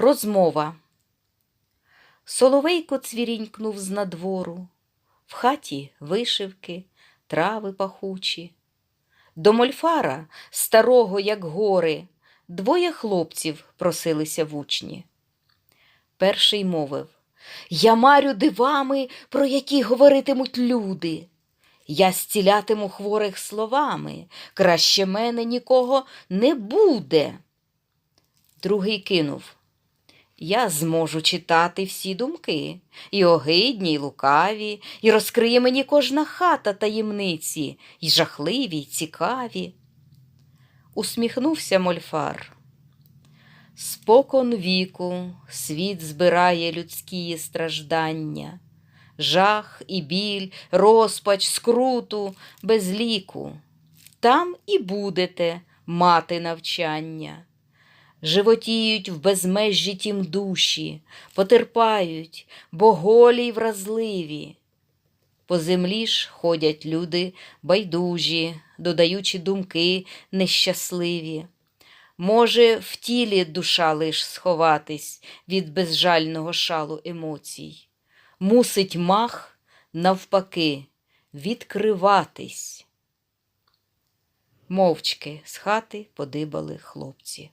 Розмова. Соловейко цвірінькнув з надвору, в хаті вишивки, трави пахучі. До мольфара, старого, як гори, двоє хлопців просилися в учні. Перший мовив Я марю дивами, про які говоритимуть люди. Я зцілятиму хворих словами, краще мене нікого не буде. Другий кинув Я зможу читати всі думки, і огидні, і лукаві, і розкриє мені кожна хата таємниці, і жахливі, й цікаві. Усміхнувся мольфар. Спокон віку світ збирає людські страждання, жах і біль, розпач, скруту без ліку. Там і будете мати навчання. Животіють в безмежжі тім душі, потерпають, бо голі й вразливі. По землі ж ходять люди байдужі, додаючи думки нещасливі. Може, в тілі душа лиш сховатись від безжального шалу емоцій. Мусить мах, навпаки, відкриватись. Мовчки з хати подибали хлопці.